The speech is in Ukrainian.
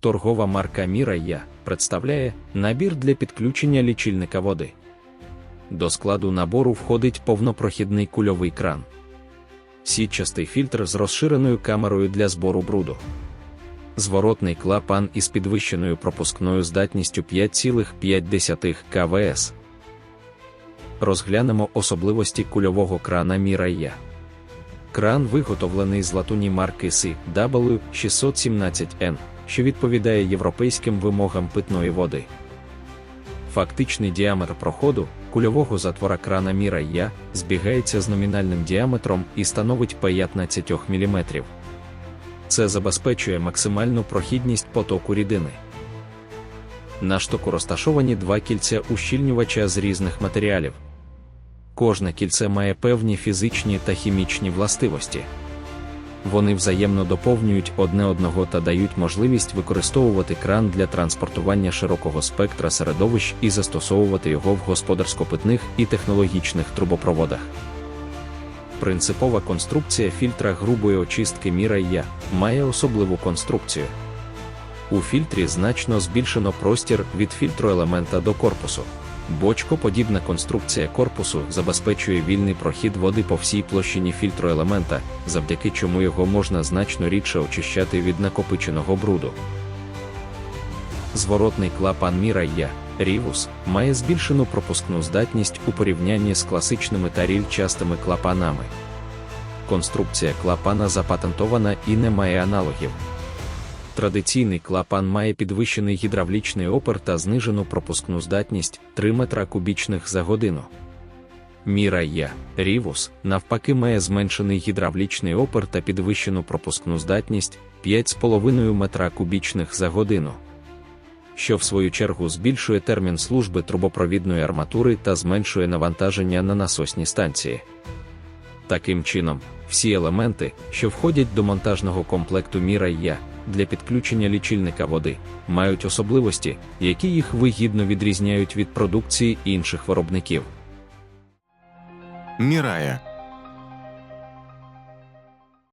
Торгова марка Міра Я представляє набір для підключення лічильника води. До складу набору входить повнопрохідний кульовий кран, сітчастий фільтр з розширеною камерою для збору бруду, зворотний клапан із підвищеною пропускною здатністю 5,5 КВС. Розглянемо особливості кульового крана Міра Я. Кран виготовлений з латуні марки CW617N, що відповідає європейським вимогам питної води. Фактичний діаметр проходу кульового затвора крана Міра Я збігається з номінальним діаметром і становить 15 мм. Це забезпечує максимальну прохідність потоку рідини. На штоку розташовані два кільця ущільнювача з різних матеріалів. Кожне кільце має певні фізичні та хімічні властивості. Вони взаємно доповнюють одне одного та дають можливість використовувати кран для транспортування широкого спектра середовищ і застосовувати його в господарсько-питних і технологічних трубопроводах. Принципова конструкція фільтра грубої очистки Міра Я має особливу конструкцію. У фільтрі значно збільшено простір від фільтроелемента до корпусу. Бочкоподібна конструкція корпусу забезпечує вільний прохід води по всій площині фільтроелемента, завдяки чому його можна значно рідше очищати від накопиченого бруду. Зворотний клапан Міра Я Рівус має збільшену пропускну здатність у порівнянні з класичними та рільчастими клапанами. Конструкція клапана запатентована і не має аналогів. Традиційний клапан має підвищений гідравлічний опір та знижену пропускну здатність 3 метра кубічних за годину. Міра Я Рівус навпаки має зменшений гідравлічний опір та підвищену пропускну здатність 5,5 метра кубічних за годину, що в свою чергу збільшує термін служби трубопровідної арматури та зменшує навантаження на насосні станції. Таким чином, всі елементи, що входять до монтажного комплекту Міра Я для підключення лічильника води, мають особливості, які їх вигідно відрізняють від продукції інших виробників. Мірая